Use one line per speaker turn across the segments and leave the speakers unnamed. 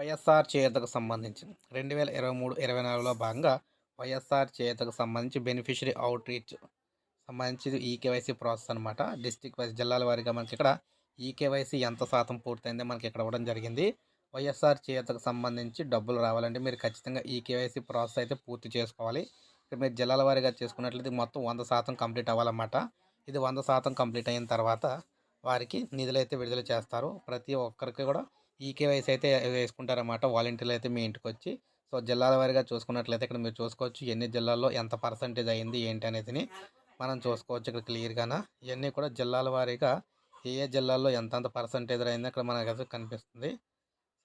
వైఎస్ఆర్ చేతకు సంబంధించి రెండు వేల ఇరవై మూడు ఇరవై నాలుగులో భాగంగా వైఎస్ఆర్ చేతకు సంబంధించి బెనిఫిషరీ అవుట్ రీచ్ సంబంధించి ఈకేవైసీ ప్రాసెస్ అనమాట డిస్టిక్ వైజ్ జిల్లాల వారీగా మనకి ఇక్కడ ఈకేవైసీ ఎంత శాతం పూర్తయిందో మనకి ఇక్కడ ఇవ్వడం జరిగింది. వైఎస్ఆర్ చేతకు సంబంధించి డబ్బులు రావాలంటే మీరు ఖచ్చితంగా ఈకేవైసీ ప్రాసెస్ అయితే పూర్తి చేసుకోవాలి. ఇక్కడ మీరు జిల్లాల వారీగా చేసుకున్నట్లయితే మొత్తం వంద శాతం కంప్లీట్ అవ్వాలన్నమాట. ఇది వంద శాతం కంప్లీట్ అయిన తర్వాత వారికి నిధులు అయితే విడుదల చేస్తారు. ప్రతి ఒక్కరికి కూడా ఈకేవైసీ అయితే వేసుకుంటారన్నమాట వాలంటీర్లు అయితే మీ ఇంటికి వచ్చి సో జిల్లాల వారీగా చూసుకున్నట్లయితే ఇక్కడ మీరు చూసుకోవచ్చు ఎన్ని జిల్లాల్లో ఎంత పర్సంటేజ్ అయింది ఏంటి అనేది మనం చూసుకోవచ్చు ఇక్కడ క్లియర్గాన. ఇవన్నీ కూడా జిల్లాల వారీగా ఏ ఏ జిల్లాల్లో ఎంతంత పర్సంటేజ్ అయిందో ఇక్కడ మనకైతే కనిపిస్తుంది.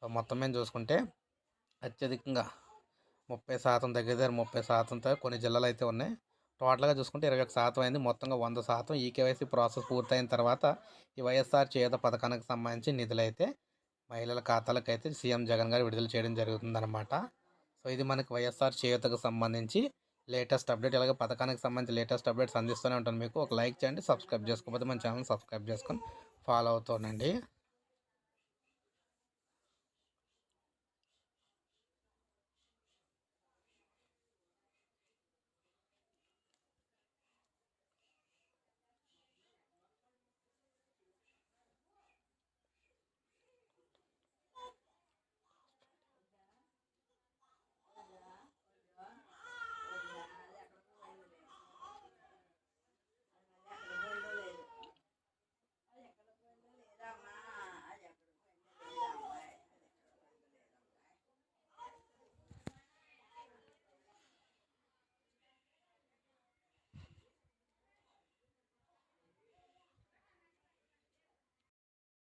సో మొత్తం మీద చూసుకుంటే అత్యధికంగా ముప్పై శాతం దగ్గర దగ్గర ముప్పై శాతంతో కొన్ని జిల్లాలు అయితే ఉన్నాయి. టోటల్గా చూసుకుంటే ఇరవై ఒక శాతం అయింది. మొత్తంగా వంద శాతం ఈ కేవైసీ ప్రాసెస్ పూర్తయిన తర్వాత ఈ వైఎస్ఆర్ చేత పథకానికి సంబంధించి నిధులు అయితే మహిళల ఖాతాలకు అయితే సీఎం జగన్ గారు విడుదల చేయడం జరుగుతుందన్నమాట. సో ఇది మనకి వైఎస్ఆర్ చేయూతకు సంబంధించి లేటెస్ట్ అప్డేట్. ఇలాగే పథకానికి సంబంధించి లేటెస్ట్ అప్డేట్స్ అందిస్తూనే ఉంటాను. మీకు ఒక లైక్ చేయండి సబ్స్క్రైబ్ చేసుకోకపోతే మన ఛానల్ సబ్స్క్రైబ్ చేసుకొని ఫాలో అవుతానండి